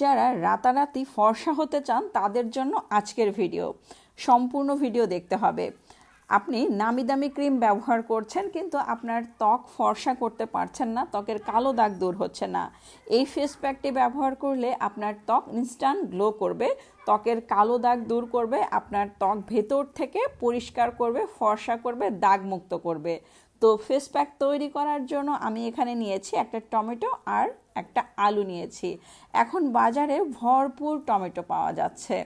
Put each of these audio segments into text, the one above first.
যারা রাতারাতি ফর্সা হতে চান, তাদের জন্য আজকের ভিডিও। সম্পূর্ণ ভিডিও দেখতে হবে। আপনি নামি দামি ক্রিম ব্যবহার করছেন, কিন্তু আপনার ত্বক ফর্সা করতে পারছেন না, ত্বকের কালো দাগ দূর হচ্ছে না। এই ফেস প্যাকটি ব্যবহার করলে আপনার ত্বক ইনস্ট্যান্ট গ্লো করবে, ত্বকের কালো দাগ দূর করবে, আপনার ত্বক ভেতর থেকে পরিষ্কার করবে, ফর্সা করবে দাগ মুক্ত করবে। তো ফেস প্যাক তৈরি করার জন্য আমি এখানে নিয়েছি একটা টমেটো আর একটা আলু নিয়েছি। এখন বাজারে ভরপুর টমেটো পাওয়া যাচ্ছে।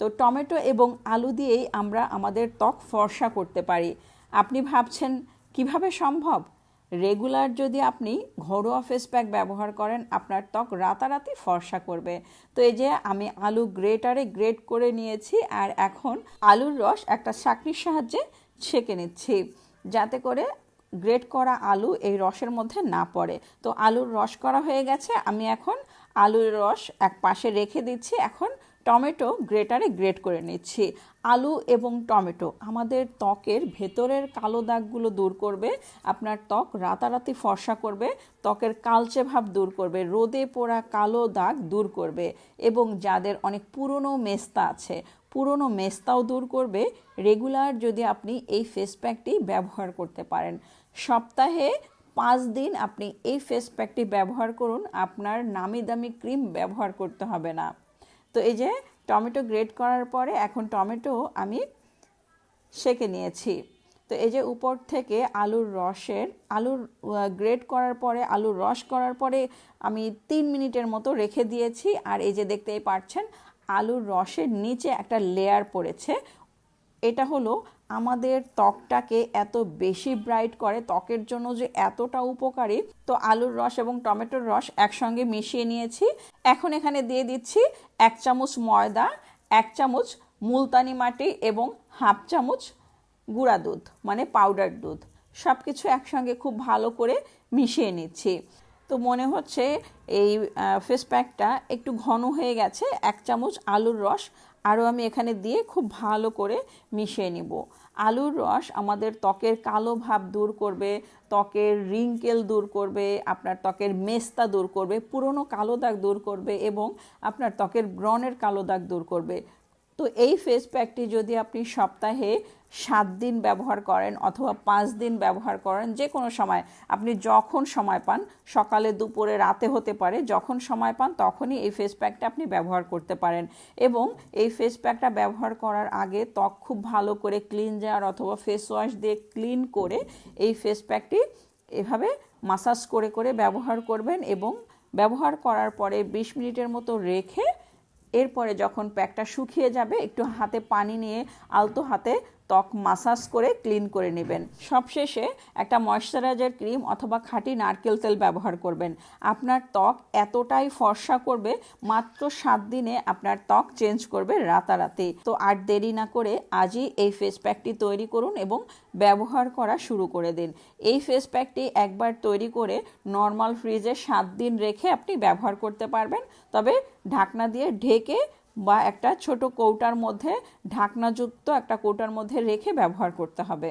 তো টমেটো এবং আলু দিয়েই আমরা আমাদের ত্বক ফর্সা করতে পারি। আপনি ভাবছেন, কীভাবে সম্ভব? রেগুলার যদি আপনি ঘরোয়া ফেস প্যাক ব্যবহার করেন, আপনার ত্বক রাতারাতি ফর্সা করবে। তো এই যে আমি আলু গ্রেটারে গ্রেট করে নিয়েছি আর এখন আলুর রস একটা চাকরির সাহায্যে ছেঁকে নিচ্ছি। যাতে করে গ্রেট করা আলু এই রসের মধ্যে না পড়ে। তো আলুর রস করা হয়ে গেছে। আমি এখন আলুর রস এক পাশে রেখে দিচ্ছি। এখন টমেটো গ্রেটারে গ্রেট করে নিচ্ছি। আলু এবং টমেটো। আমাদের ত্বকের ভেতরের কালো দাগগুলো দূর করবে, আপনার ত্বক রাতারাতি ফর্সা করবে, ত্বকের কালচে ভাব দূর করবে, রোদে পোড়া কালো দাগ দূর করবে এবং যাদের অনেক পুরনো মেস্তা আছে, পুরনো মেস্তাও দূর করবে। রেগুলার যদি আপনি এই ফেস প্যাকটি ব্যবহার করতে পারেন। সপ্তাহে পাঁচ দিন আপনি এই ফেস প্যাকটি ব্যবহার করুন, আপনার নামি দামি ক্রিম ব্যবহার করতে হবে না। তো এই যে টমেটো গ্রেট করার পরে এখন টমেটো আমি সেকে নিয়েছি। তো এই যে উপর থেকে আলুর রসের, আলুর গ্রেট করার পরে, আলুর রস করার পরে আমি তিন মিনিটের মতো রেখে দিয়েছি। আর এই যে দেখতেই পাচ্ছেন, আলুর রসের নিচে একটা লেয়ার পড়েছে। এটা হলো আমাদের ত্বকটাকে এত বেশি ব্রাইট করে, ত্বকের জন্য যে এতটা উপকারী। তো আলুর রস এবং টমেটোর রস একসঙ্গে মিশিয়ে নিয়েছি। এখন এখানে দিয়ে দিচ্ছি এক চামচ ময়দা, এক চামচ মুলতানি মাটি এবং হাফ চামচ গুঁড়া দুধ মানে পাউডার দুধ। সব কিছু একসঙ্গে খুব ভালো করে মিশিয়ে নিচ্ছি। তো মনে হচ্ছে এই ফেস প্যাকটা একটু ঘন হয়ে গেছে, এক চামচ আলুর রস। আরও আমি এখানে দিয়ে খুব ভালো করে মিশিয়ে নিব। আলুর রস আমাদের ত্বকের কালো ভাব দূর করবে, ত্বকের রিঙ্কেল দূর করবে, আপনার ত্বকের মেস্তা দূর করবে, পুরনো কালো দাগ দূর করবে এবং আপনার ত্বকের ব্রণের কালো দাগ দূর করবে। তো এই ফেস প্যাকটি যদি আপনি সপ্তাহে সাত দিন ব্যবহার করেন অথবা পাঁচ দিন ব্যবহার করেন, যে কোনো সময়, আপনি যখন সময় পান, সকালে, দুপুরে, রাতে হতে পারে, যখন সময় পান, তখনই এই ফেস প্যাকটা আপনি ব্যবহার করতে পারেন। এবং এই ফেস প্যাকটা ব্যবহার করার আগে ত্বক খুব ভালো করে ক্লিনজার অথবা ফেস ওয়াশ দিয়ে ক্লিন করে এই ফেস প্যাকটি এভাবে মাসাজ করে করে ব্যবহার করবেন এবং ব্যবহার করার পরে বিশ মিনিটের মতো রেখে এরপরে যখন প্যাকটা শুকিয়ে যাবে একটু হাতে পানি নিয়ে আলতো হাতে ত্বক মাসাজ করে ক্লিন করে নেবেন। সবশেষে একটা ময়শ্চারাইজার ক্রিম অথবা খাঁটি নারকেল তেল ব্যবহার করবেন। আপনার ত্বক এতটাই ফর্সা করবে, মাত্র সাত দিনে আপনার ত্বক চেঞ্জ করবে রাতারাতি। তো আর দেরি না করে আজই এই ফেস প্যাকটি তৈরি করুন এবং ব্যবহার করা শুরু করে দিন। এই ফেস প্যাকটি একবার তৈরি করে নর্মাল ফ্রিজে সাত দিন রেখে আপনি ব্যবহার করতে পারবেন। তবে ঢাকনা দিয়ে ঢেকে বা একটা ছোট কৌটার মধ্যে ঢাকনাযুক্ত একটা কৌটার মধ্যে রেখে ব্যবহার করতে হবে।